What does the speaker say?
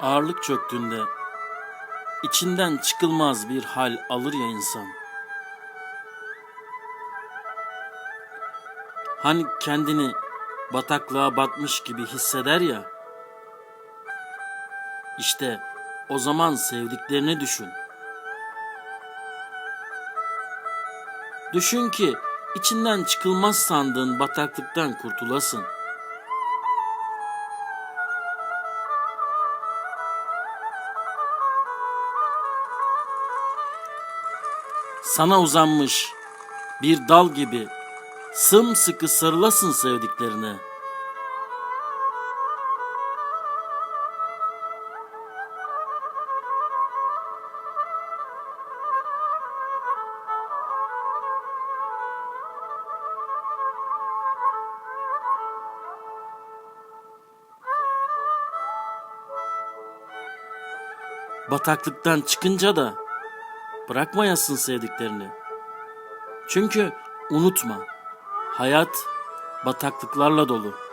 ağırlık çöktüğünde içinden çıkılmaz bir hal alır ya insan. Hani kendini bataklığa batmış gibi hisseder ya. İşte o zaman sevdiklerini düşün. Düşün ki içinden çıkılmaz sandığın bataklıktan kurtulasın. Sana uzanmış bir dal gibi sımsıkı sarılasın sevdiklerine. Bataklıktan çıkınca da bırakmayasın sevdiklerini. Çünkü unutma, hayat bataklıklarla dolu.